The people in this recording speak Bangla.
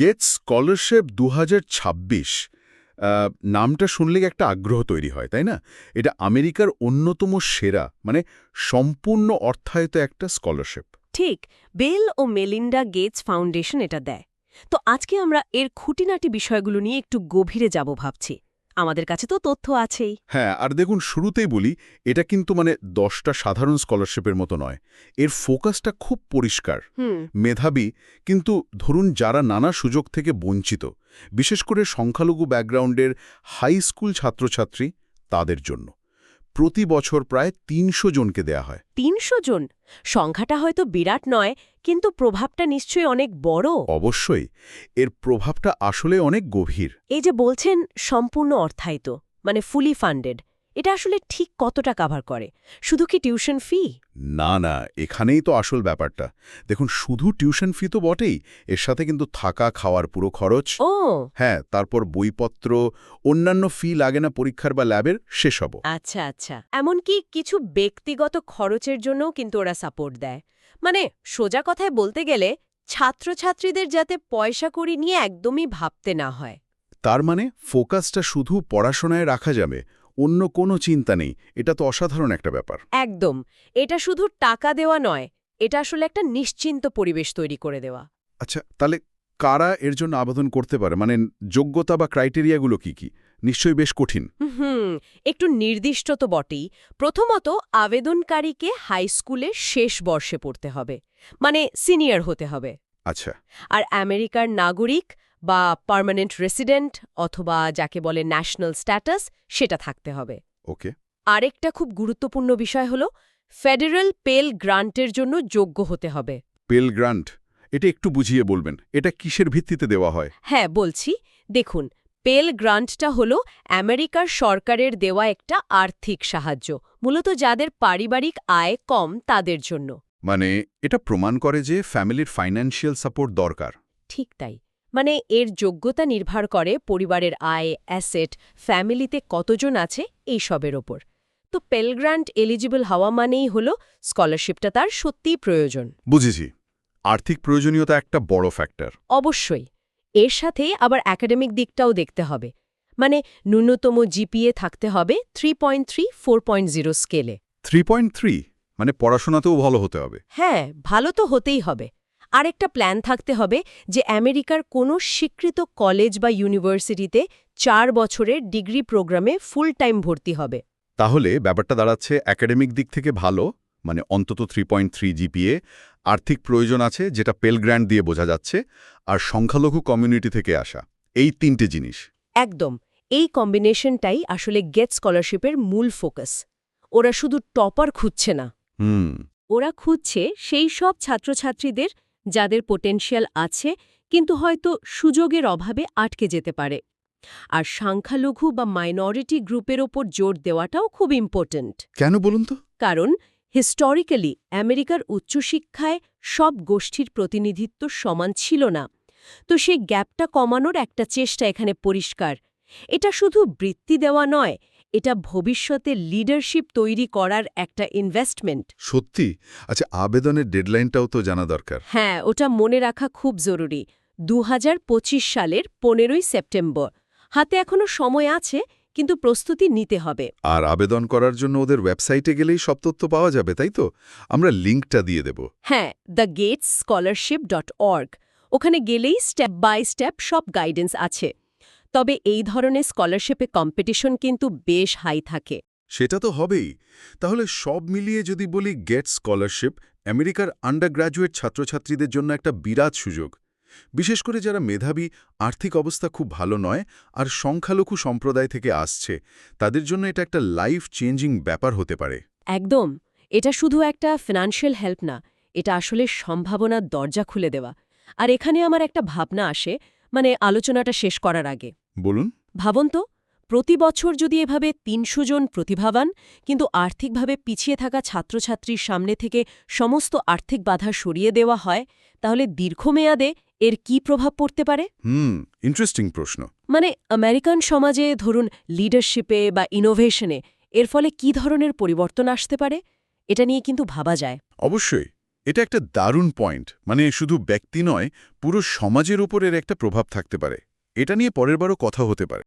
গেট স্কলারশিপ দু হাজার ছাব্বিশ নামটা শুনলে একটা আগ্রহ তৈরি হয়, তাই না? এটা আমেরিকার অন্যতম সেরা মানে সম্পূর্ণ অর্থায়িত একটা স্কলারশিপ। ঠিক, বেল ও মেলিন্ডা গেটস ফাউন্ডেশন এটা দেয়। তো আজকে আমরা এর খুঁটিনাটি বিষয়গুলো নিয়ে একটু গভীরে যাব ভাবছি। আমাদের কাছে তো তথ্য আছেই। হ্যাঁ আর দেখুন শুরুতেই বলি এটা কিন্তু মানে দশটা সাধারণ স্কলারশিপের মতো নয়। এর ফোকাসটা খুব পরিষ্কার। মেধাবী কিন্তু ধরুন যারা নানা সুযোগ থেকে বঞ্চিত বিশেষ করে সংখ্যালঘু ব্যাকগ্রাউন্ডের হাই স্কুল ছাত্রছাত্রী তাদের জন্য। প্রতি বছর প্রায় তিনশো জনকে দেয়া হয়। তিনশো জন? সংখ্যাটা হয়তো বিরাট নয় কিন্তু প্রভাবটা নিশ্চয়ই অনেক বড়। অবশ্যই এর প্রভাবটা আসলে অনেক গভীর। এই যে বলছেন সম্পূর্ণ অর্থায়িত মানে ফুলি ফান্ডেড এটা আসলে ঠিক কতটা কাভার করে? শুধু কি টিউশন ফি না না এখানেই তো আসল ব্যাপারটা। দেখুন শুধু টিউশন ফি তো বটেই এর সাথে কিন্তু থাকা খাওয়ার পুরো খরচ। ও। হ্যাঁ তারপর বইপত্র অন্যান্য ফি লাগে না পরীক্ষার বা ল্যাবের সেসবও আচ্ছা আচ্ছা। এমনকি কিছু ব্যক্তিগত খরচের জন্যও কিন্তু ওরা সাপোর্ট দেয়। মানে সোজা কথায় বলতে গেলে ছাত্রছাত্রীদের যাতে পয়সা করি নিয়ে একদমই ভাবতে না হয়। তার মানে ফোকাসটা শুধু পড়াশোনায় রাখা যাবে অন্য কোনো চিন্তা নেই। এটা তো অসাধারণ একটা ব্যাপার। একদম। এটা শুধু টাকা দেওয়া নয় এটা আসলে একটা নিশ্চিন্ত পরিবেশ তৈরি করে দেওয়া। আচ্ছা তাহলে কারা এর জন্য আবেদন করতে পারে? মানে যোগ্যতা বা ক্রাইটেরিয়াগুলো কি কি? নিশ্চয়ই বেশ কঠিন। হুম একটু নির্দিষ্ট তো বটেই। প্রথমত আবেদনকারীকে হাই স্কুলের শেষ বর্ষে পড়তে হবে। মানে সিনিয়র হতে হবে। আচ্ছা। আর আমেরিকার নাগরিক বা পার্মানেন্ট রেসিডেন্ট অথবা যাকে বলে ন্যাশনাল স্ট্যাটাস সেটা থাকতে হবে। ওকে। আরেকটা খুব গুরুত্বপূর্ণ বিষয় হল ফেডারেল পেল গ্রান্টের জন্য যোগ্য হতে হবে। পেল গ্রান্ট? এটা একটু বুঝিয়ে বলবেন। এটা কিসের ভিত্তিতে দেওয়া হয়? হ্যাঁ বলছি দেখুন পেল গ্রান্টটা হল আমেরিকার সরকারের দেওয়া একটা আর্থিক সাহায্য মূলত যাদের পারিবারিক আয় কম তাদের জন্য। মানে এটা প্রমাণ করে যে ফ্যামিলির ফাইন্যান্সিয়াল সাপোর্ট দরকার। ঠিক তাই। মানে এর যোগ্যতা নির্ভর করে পরিবারের আয় অ্যাসেট ফ্যামিলিতে কতজন আছে এই সবের ওপর। তো পেলগ্রান্ট এলিজিবল হওয়া মানেই হল স্কলারশিপটা তার সত্যিই প্রয়োজন। বুঝেছি। আর্থিক প্রয়োজনীয়তা একটা বড় ফ্যাক্টর। অবশ্যই। এর সাথে আবার একাডেমিক দিকটাও দেখতে হবে। মানে ন্যূনতম জিপিএ থাকতে হবে three point three four point zero স্কেলে। Three point three? মানে পড়াশোনাতেও ভালো হতে হবে। হ্যাঁ ভালো তো হতেই হবে। আরেকটা প্ল্যান থাকতে হবে যে আমেরিকার কোনো স্বীকৃত কলেজ বা ইউনিভার্সিটিতে চার বছরের ডিগ্রি প্রোগ্রামে ফুল টাইম ভর্তি হবে। তাহলে ব্যাপারটা দাঁড়াচ্ছে একাডেমিক দিক থেকে ভালো মানে অন্তত থ্রি পয়েন্ট থ্রি জিপিএ আর্থিক প্রয়োজন আছে যেটা পেল গ্র্যান্ড দিয়ে বোঝা যাচ্ছে আর সংখ্যালঘু কমিউনিটি থেকে আসা এই তিনটে জিনিস। একদম এই কম্বিনেশনটাই আসলে গেট স্কলারশিপের মূল ফোকাস। ওরা শুধু টপার খুঁজছে না। হুম। ওরা খুঁজছে সেই সব ছাত্রছাত্রীদের যাদের পোটেনশিয়াল আছে কিন্তু হয়তো সুযোগের অভাবে আটকে যেতে পারে। আর সংখ্যালঘু বা মাইনরিটি গ্রুপের ওপর জোর দেওয়াটাও খুব ইম্পর্ট্যান্ট কেন বলুন তো? কারণ হিস্টোরিক্যালি আমেরিকার উচ্চশিক্ষায় সব গোষ্ঠীর প্রতিনিধিত্ব সমান ছিল না। তো সেই গ্যাপটা কমানোর একটা চেষ্টা এখানে পরিষ্কার। এটা শুধু বৃত্তি দেওয়া নয় এটা ভবিষ্যতে লিডারশিপ তৈরি করার একটা ইনভেস্টমেন্ট সত্যি? আচ্ছা আবেদনের ডেডলাইনটাও তো জানা দরকার। হ্যাঁ ওটা মনে রাখা খুব জরুরি। দু হাজার পঁচিশ সালের পনেরোই সেপ্টেম্বর। হাতে এখনও সময় আছে কিন্তু প্রস্তুতি নিতে হবে। আর আবেদন করার জন্য ওদের ওয়েবসাইটে গেলেই সব তথ্য পাওয়া যাবে তাই তো? আমরা লিঙ্কটা দিয়ে দেব। হ্যাঁ the Gates scholarship dot org ওখানে গেলেই স্টেপ বাই স্টেপ সব গাইডেন্স আছে। তবে এই ধরনের স্কলারশিপে কম্পিটিশন কিন্তু বেশ হাই থাকে। সেটা তো হবেই। তাহলে সব মিলিয়ে যদি বলি গেট স্কলারশিপ আমেরিকার আন্ডার গ্র্যাজুয়েট ছাত্রছাত্রীদের জন্য একটা বিরাট সুযোগ। বিশেষ করে যারা মেধাবী আর্থিক অবস্থা খুব ভালো নয় আর সংখ্যালঘু সম্প্রদায় থেকে আসছে তাদের জন্য এটা একটা লাইফ চেঞ্জিং ব্যাপার হতে পারে। একদম। এটা শুধু একটা ফিনান্সিয়াল হেল্প না এটা আসলে সম্ভাবনার দরজা খুলে দেওয়া। আর এখানে আমার একটা ভাবনা আসে মানে আলোচনাটা শেষ করার আগে। বলুন। ভাবুন তো প্রতি বছর যদি এভাবে তিনশো জন প্রতিভাবান কিন্তু আর্থিকভাবে পিছিয়ে থাকা ছাত্রছাত্রীর সামনে থেকে সমস্ত আর্থিক বাধা সরিয়ে দেওয়া হয় তাহলে দীর্ঘমেয়াদে এর কি প্রভাব পড়তে পারে? হুম ইন্টারেস্টিং প্রশ্ন। মানে আমেরিকান সমাজে ধরুন লিডারশিপে বা ইনোভেশনে এর ফলে কি ধরনের পরিবর্তন আসতে পারে? এটা নিয়ে কিন্তু ভাবা যায়। অবশ্যই। এটা একটা দারুণ পয়েন্ট। মানে শুধু ব্যক্তি নয়, পুরো সমাজের উপর এর একটা প্রভাব থাকতে পারে। এটা নিয়ে পরের বারও কথা হতে পারে।